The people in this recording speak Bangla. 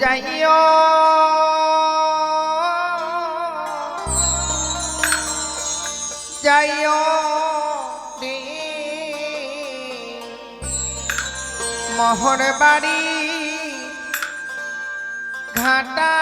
যাইও। যাইও মোহর বাড়ি ঘাটা